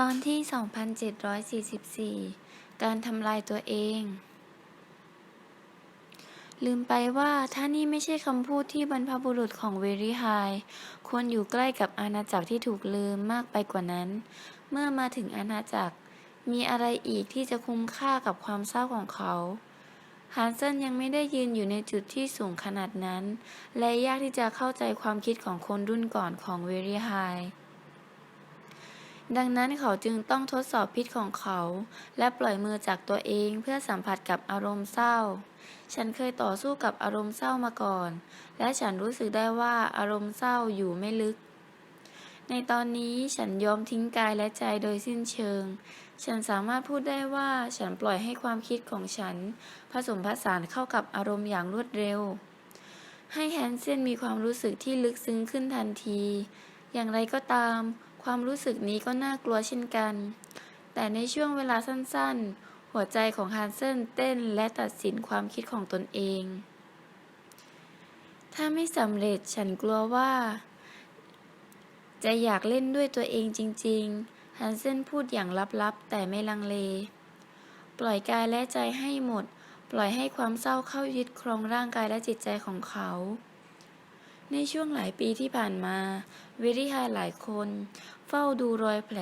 ตอนที่ 2744 การทำลายตัวเอง ลืมไปว่าถ้านี่ไม่ใช่คำพูดที่บรรพบุรุษของเวริไฮควรอยู่ใกล้กับอาณาจักรที่ถูกลืมมากไปกว่านั้น เมื่อมาถึงอาณาจักร มีอะไรอีกที่จะคุ้มค่ากับความเศร้าของเขาฮันเซนยังไม่ได้ยืนอยู่ในจุดที่สูงขนาดนั้น และยากที่จะเข้าใจความคิดของคนรุ่นก่อนของเวริไฮ ดังนั้นเขาจึงต้องทดสอบพิษของเขา และปล่อยมือจากตัวเองเพื่อสัมผัสกับอารมณ์เศร้า ฉันเคยต่อสู้กับอารมณ์เศร้ามาก่อน และฉันรู้สึกได้ว่าอารมณ์เศร้าอยู่ไม่ลึก ในตอนนี้ฉันยอมทิ้งกายและใจโดยสิ้นเชิง ฉันสามารถพูดได้ว่าฉันปล่อยให้ความคิดของฉัน ผสมผสานเข้ากับอารมณ์อย่างรวดเร็ว ให้แฮนเซนมีความรู้สึกที่ลึกซึ้งขึ้นทันที อย่างไรก็ตาม ความรู้สึกนี้ก็น่ากลัวเช่นกัน แต่ในช่วงเวลาสั้นๆ หัวใจของฮันเซนเต้นและตัดสินความคิดของตนเอง ถ้าไม่สำเร็จฉันกลัวว่า จะอยากเล่นด้วยตัวเองจริงๆ ฮันเซนพูดอย่างลับๆ แต่ไม่ลังเล ปล่อยกายและใจให้หมด ปล่อยให้ความเศร้าเข้ายึดครองร่างกายและจิตใจของเขา ในช่วงหลายปีที่ผ่านมา เวริฮายหลายคน เฝ้าดูรอยแผล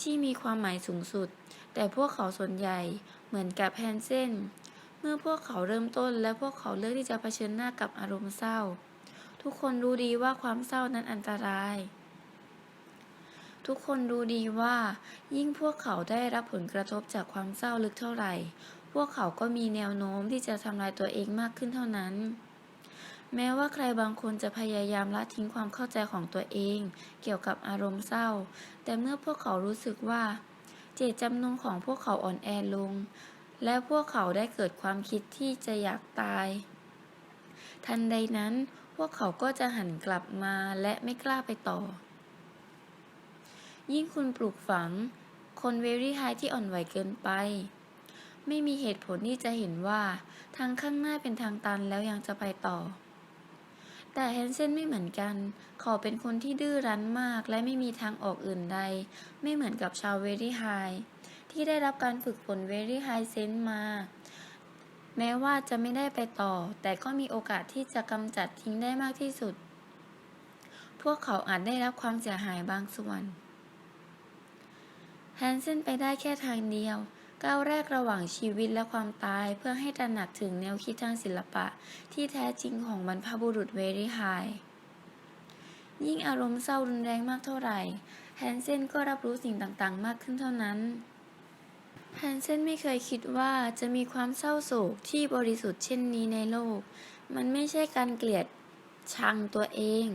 ที่มีความหมายสูงสุด แต่พวกเขาส่วนใหญ่เหมือนกับแฮนเซนเมื่อพวกเขาเริ่มต้นและพวกเขาเลือกที่จะเผชิญหน้ากับอารมณ์เศร้า ทุกคนรู้ดีว่าความเศร้านั้นอันตราย ทุกคนรู้ดีว่า ยิ่งพวกเขาได้รับผลกระทบจากความเศร้าลึกเท่าไหร่ พวกเขาก็มีแนวโน้มที่จะทำลายตัวเองมากขึ้นเท่านั้น แม้ว่าใครบางคนจะพยายามละทิ้งความเข้าใจของตัวเอง เกี่ยวกับอารมณ์เศร้า แต่เมื่อพวกเขารู้สึกว่า เจตจำนงของพวกเขาอ่อนแอลง และพวกเขาได้เกิดความคิดที่จะอยากตาย ทันใดนั้นพวกเขาก็จะหันกลับมาและไม่กล้าไปต่อ ยิ่งคุณปลูกฝัง คนเวรี่ไฮที่อ่อนไหวเกินไป ไม่มีเหตุผลที่จะเห็นว่า ทางข้างหน้าเป็นทางตันแล้วยังจะไปต่อ แต่แฮนเซนไม่เหมือนกัน เขาเป็นคนที่ดื้อรั้นมาก และไม่มีทางออกอื่นใด ไม่เหมือนกับชาวเวรี่ไฮที่ได้รับการฝึกฝนเวรี่ไฮเซนมา แม้ว่าจะไม่ได้ไปต่อ แต่ก็มีโอกาสที่จะกำจัดทิ้งได้มากที่สุด พวกเขาอาจได้รับความเสียหายบางส่วนแฮนเซนไปได้แค่ทางเดียว ก้าวแรกระหว่างชีวิตและความตายเพื่อให้ตระหนักถึงแนวคิดทางศิลปะ ที่แท้จริงของบรรพบุรุษเวริไฮยิ่งอารมณ์เศร้ารุนแรงมากเท่าไหร่แฮนเซนก็รับรู้สิ่งต่างๆ มากขึ้นเท่านั้นแฮนเซนไม่เคยคิดว่าจะมีความเศร้าโศกที่บริสุทธิ์เช่นนี้ในโลก มันไม่ใช่การเกลียดชังตัวเอง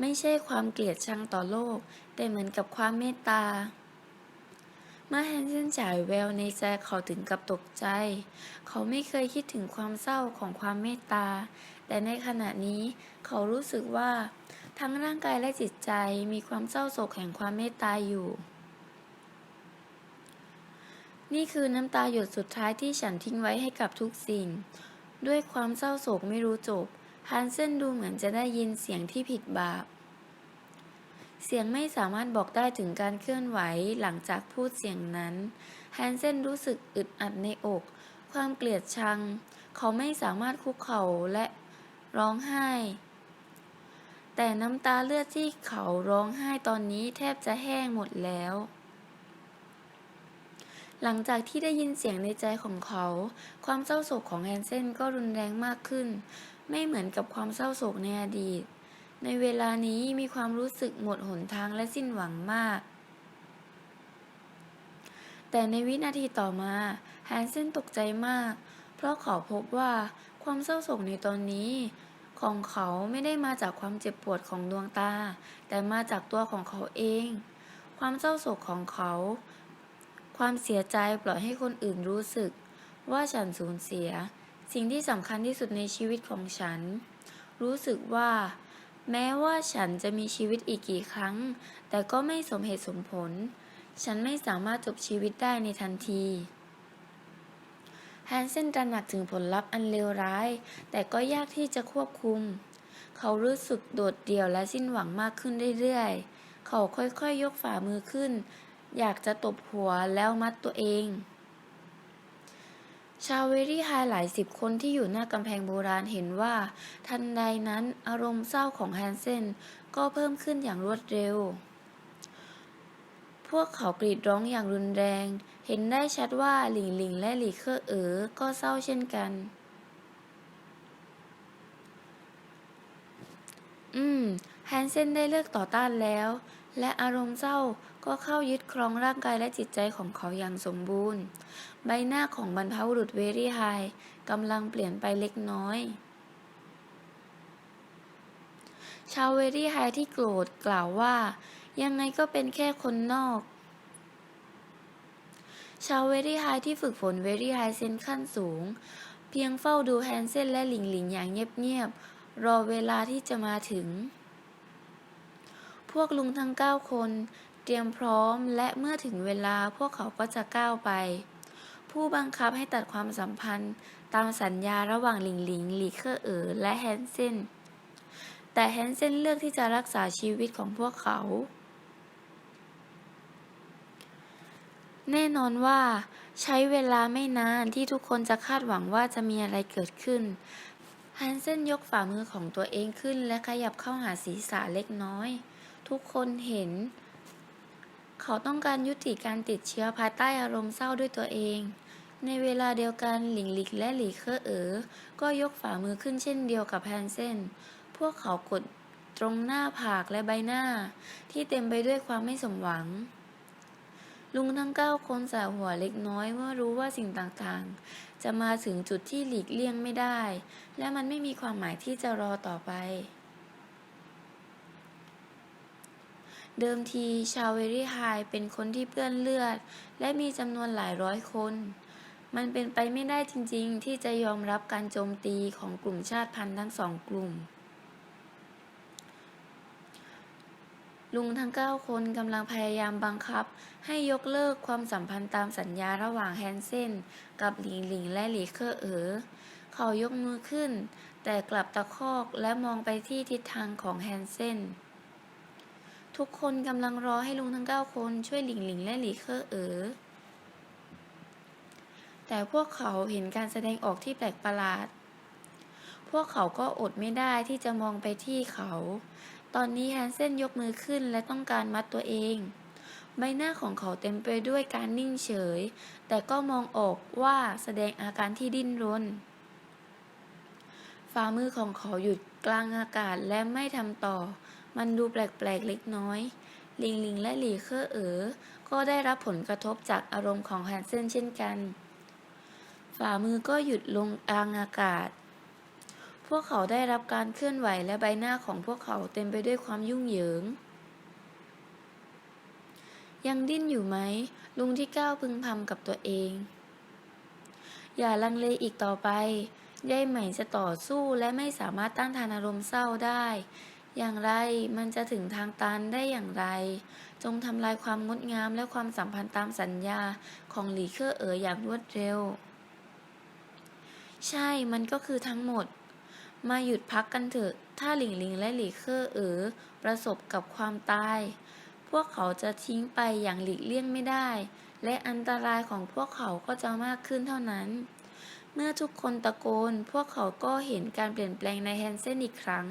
ไม่ใช่ความเกลียดชังต่อโลก แต่เหมือนกับความเมตตา เมื่อแฮนเซนจ่ายแววในใจเขาถึงกับตกใจ เขาไม่เคยคิดถึงความเศร้าของความเมตตา แต่ในขณะนี้เขารู้สึกว่า ทั้งร่างกายและจิตใจมีความเศร้าโศกแห่งความเมตตาอยู่ นี่คือน้ำตาหยดสุดท้ายที่ฉันทิ้งไว้ให้กับทุกสิ่ง ด้วยความเศร้าโศกไม่รู้จบฮันเซนดูเหมือนจะได้ยินเสียงที่ผิดบาป เสียงไม่สามารถบอกได้ถึงการเคลื่อนไหวหลังจากพูดเสียงนั้นแฮนเซนรู้สึกอึดอัดในอก ความเกลียดชัง เขาไม่สามารถคุกเข่าและร้องไห้ แต่น้ำตาเลือดที่เขาร้องไห้ตอนนี้แทบจะแห้งหมดแล้ว หลังจากที่ได้ยินเสียงในใจของเขา ความเศร้าโศกของแฮนเซนก็รุนแรงมากขึ้น ไม่เหมือนกับความเศร้าโศกในอดีต ในเวลานี้มีความรู้สึกหมดหนทางและสิ้นหวังมาก แต่ในวินาทีต่อมาแฮนเซนตกใจมาก เพราะเขาพบว่าความเศร้าโศกในตอนนี้ ของเขาไม่ได้มาจากความเจ็บปวดของดวงตา แต่มาจากตัวของเขาเอง ความเศร้าโศกของเขา ความเสียใจปล่อยให้คนอื่นรู้สึก ว่าฉันสูญเสีย สิ่งที่สำคัญที่สุดในชีวิตของฉัน รู้สึกว่า แม้ว่าฉันจะมีชีวิตอีกกี่ครั้ง แต่ก็ไม่สมเหตุสมผล ฉันไม่สามารถจบชีวิตได้ในทันทีแฮนเซนตระหนักถึงผลลัพธ์อันเลวร้าย แต่ก็ยากที่จะควบคุม เขารู้สึกโดดเดี่ยวและสิ้นหวังมากขึ้นเรื่อยๆ เขาค่อยๆยกฝ่ามือขึ้น อยากจะตบหัวแล้วมัดตัวเอง ชาวเวรี่ไฮหลายสิบคนที่อยู่หน้ากำแพงโบราณเห็นว่า ทันใดนั้นอารมณ์เศร้าของแฮนเซนก็เพิ่มขึ้นอย่างรวดเร็ว พวกเขากรีดร้องอย่างรุนแรง เห็นได้ชัดว่าหลิงหลิงและหลีเคอเอ๋อก็เศร้าเช่นกัน อืม แฮนเซนได้เลิกต่อต้านแล้ว และอารมณ์เศร้า ก็เข้ายึดครองร่างกายและจิตใจของเขาอย่างสมบูรณ์ ใบหน้าของบรรพบุรุษเวรี่ไฮกำลังเปลี่ยนไปเล็กน้อย ชาวเวรี่ไฮที่โกรธกล่าวว่า ยังไงก็เป็นแค่คนนอก ชาวเวรี่ไฮที่ฝึกฝนเวรี่ไฮเซนขั้นสูง เพียงเฝ้าดูแฮนเซนและหลิงหลิงอย่างเงียบๆรอเวลาที่จะมาถึงพวกลุงทั้งเก้าคน เตรียมพร้อมและเมื่อถึงเวลาพวกเขาก็จะก้าวไป ผู้บังคับให้ตัดความสัมพันธ์ตามสัญญาระหว่างหลิงหลิงหลีเคอร์เอ๋อและแฮนเซนแต่แฮนเซนเลือกที่จะรักษาชีวิตของพวกเขา แน่นอนว่า ใช้เวลาไม่นานที่ทุกคนจะคาดหวังว่าจะมีอะไรเกิดขึ้นฮันเซนยกฝ่ามือของตัวเองขึ้นและขยับเข้าหาศีรษะเล็กน้อย ทุกคนเห็น เขาต้องการยุติการติดเชื้อภายใต้อารมณ์เศร้าด้วยตัวเอง ในเวลาเดียวกันหลิงหลิกและหลีเคอเอ๋อก็ยกฝ่ามือขึ้นเช่นเดียวกับแฮนเซนพวกเขากดตรงหน้าผากและใบหน้า ที่เต็มไปด้วยความไม่สมหวัง ลุงทั้งเก้าคนสายหัวเล็กน้อยเมื่อรู้ว่าสิ่งต่างๆ จะมาถึงจุดที่หลีกเลี่ยงไม่ได้ และมันไม่มีความหมายที่จะรอต่อไป เดิมทีชาวเวรี่ไฮเป็นคนที่เปื้อนเลือด และมีจำนวนหลายร้อยคน มันเป็นไปไม่ได้จริงๆ ที่จะยอมรับการโจมตีของกลุ่มชาติพันธุ์ทั้งสองกลุ่ม ลุงทั้งเก้าคนกำลังพยายามบังคับ ให้ยกเลิกความสัมพันธ์ตามสัญญาระหว่างแฮนเซนกับหลิงหลิงและหลีเคอเอ๋อเขายกมือขึ้น แต่กลับตะคอกและมองไปที่ทิศทางของแฮนเซน ทุกคนกำลังรอให้ลุงทั้งเก้าคนช่วยหลิงหลิงและหลีเคอร์เอ๋อแต่พวกเขาเห็นการแสดงออกที่แปลกประหลาด พวกเขาก็อดไม่ได้ที่จะมองไปที่เขา ตอนนี้แฮนเซนยกมือขึ้นและต้องการมัดตัวเอง ใบหน้าของเขาเต็มไปด้วยการนิ่งเฉย แต่ก็มองออกว่าแสดงอาการที่ดิ้นรน ฝ่ามือของเขาหยุดกลางอากาศและไม่ทำต่อ มันดูแปลกๆเล็กน้อย ลิงลิงและหลีเคอร์เอ๋อก็ได้รับผลกระทบจากอารมณ์ของแฮนเซนเช่นกัน ฝ่ามือก็หยุดลงกลางอากาศ พวกเขาได้รับการเคลื่อนไหวและใบหน้าของพวกเขาเต็มไปด้วยความยุ่งเหยิง ยังดิ้นอยู่ไหม ลุงที่ก้าวพึงพำกับตัวเอง อย่าลังเลอีกต่อไปยายใหม่จะต่อสู้และไม่สามารถต้านทานอารมณ์เศร้าได้ อย่างไรมันจะถึงทางตันได้อย่างไร จงทำลายความงดงามและความสัมพันธ์ตามสัญญาของหลีเคอเอ๋ออย่างรวดเร็ว ใช่มันก็คือทั้งหมด มาหยุดพักกันเถอะ ถ้าหลิงหลิงและหลีเคอเอ๋อประสบกับความตาย พวกเขาจะทิ้งไปอย่างหลีกเลี่ยงไม่ได้ และอันตรายของพวกเขาก็จะมากขึ้นเท่านั้น เมื่อทุกคนตะโกน พวกเขาก็เห็นการเปลี่ยนแปลงในแฮนเซนอีกครั้ง